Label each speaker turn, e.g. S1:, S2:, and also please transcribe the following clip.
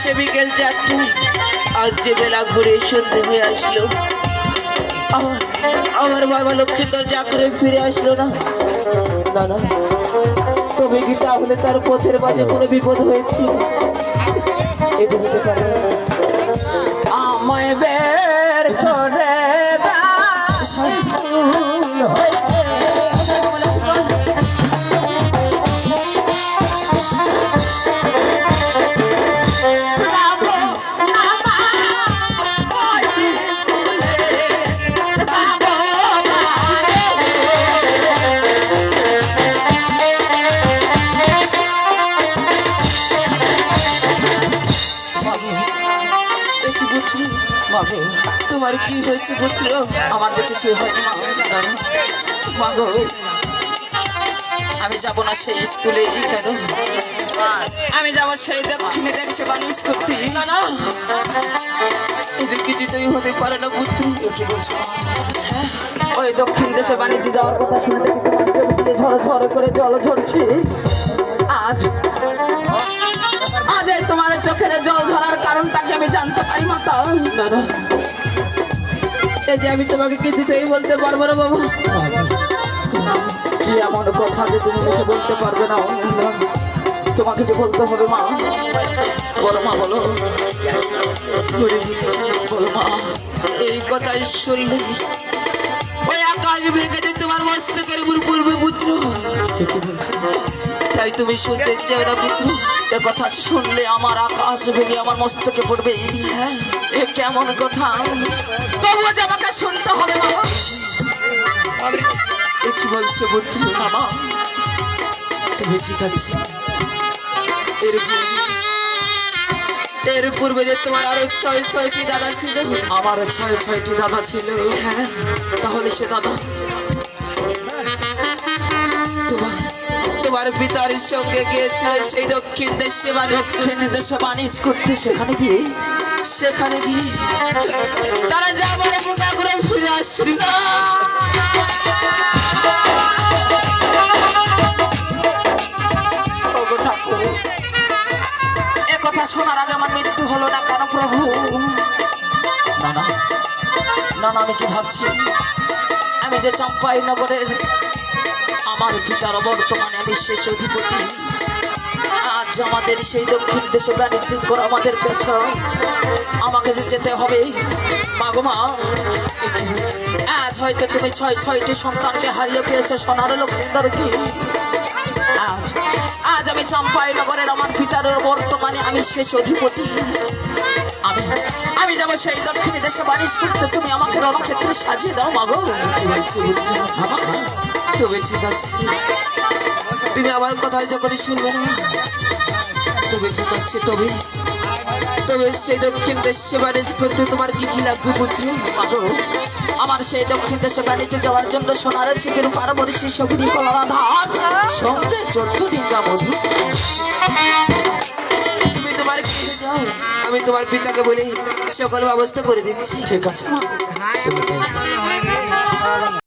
S1: আসে বিকেল চারটে। আজ যে বেলা ঘুরে সন্ধে হয়ে আসলো। আমার আমার বাবা লক্ষ্মী তোর চাকরে ফিরে আসলো না। না না, তবে কি তাহলে তার পথের মাঝে কোনো বিপদ হয়েছে? এতে হতে পারে মাগো তোমার কি হয়েছে পুত্র আমার যে কিছু হয় আমি যাব না সেই স্কুলে কেন আমি যাব সেই দক্ষিণে দেখছে বানিশ করতে না না। এই যে কিছুতেই হতে পারে না পুত্র? কি বলছো? হ্যাঁ, ওই দক্ষিণ দেশে বাণিজ্যে যাওয়ার কথা শুনে দেখি তোমার ঝড় ঝড় করে জল ঝরছে। আজ না এই যে আমি তোমাকে কিছুতেই বলতে পারব না বাবা। কি এমন কথা যে তুমি মুখে বলতে পারবে না তোমাকে যে বলতে হবে মা। বলো মা বলো। বলো মা। এই কথাই শুনলে ওই আকাশ ভেঙে যে তোমার মস্তকের উপর পূর্বে পুত্র। কি বলছো? তাই তুমি শুনতে চাও না পুত্র এ কথা শুনলে আমার আকাশ ভেঙে আমার মস্তকে পড়বে। এ কেমন কথা? তবুও যে আমাকে শুনতে হবে বাবা এ কি বলছো পুত্র বাবা তুমি ঠিক আছে। এর পূর্বে- যে তোমার আরও ছয় ছয়টি দাদা ছিল, আমার ছয় ছয়টি দাদা ছিল। হ্যাঁ তাহলে সে দাদা তোমার পিতার সঙ্গে গিয়েছিল, সেই দক্ষিণ দেশে দক্ষিণ দেশে বাণিজ্য করতে সেখানে গিয়ে সেখানে গিয়ে তারা যাবার করে ফিরে আসছিল কথা শোনার আগে আমার মৃত্যু হলো না কেন প্রভু? না আমি কি ভাবছি, আমি যে চম্পাই নগরের আমার পিতার বর্তমানে আমি শেষ অধিপতি। আজ আমাদের সেই দক্ষিণ দেশে বাণিজ্য করা আমাদের পেশা। আমাকে যে যেতে হবে, মাগো মা। আজ হয়তো তুমি ছয় ছয়টি সন্তানকে হারিয়ে পেয়েছ সোনার লক্ষ্মীন্দর কি আজ আজ আমি চম্পাই নগরের আমার পিতার বর্তমানে আমি শেষ অধিপতি। আমি আমি যাব সেই দক্ষিণ দেশে বাণিজ্য করতে। তুমি আমাকে রণক্ষেত্রে সাজিয়ে দাও, মাগো। তবে ঠিক আছে। তুমি আমার কথা যখন শুনবে না তবে ঠিক আছে তবে। তবে সেই দক্ষিণ দেশে বাণিজ্য করতে তোমার কি কি লাগবে পুত্র? মাগো আমার সেই দক্ষিণ দেশে বাণিজ্যে যাওয়ার জন্য সোনারের শিখের পারবরিশী সবিনী কলার ধার সঙ্গে চোদ্দ ডিঙ্গা মধু। তুমি তোমার কিনে যাও? আমি তোমার পিতাকে বলে সকল ব্যবস্থা করে দিচ্ছি। ঠিক আছে। করো।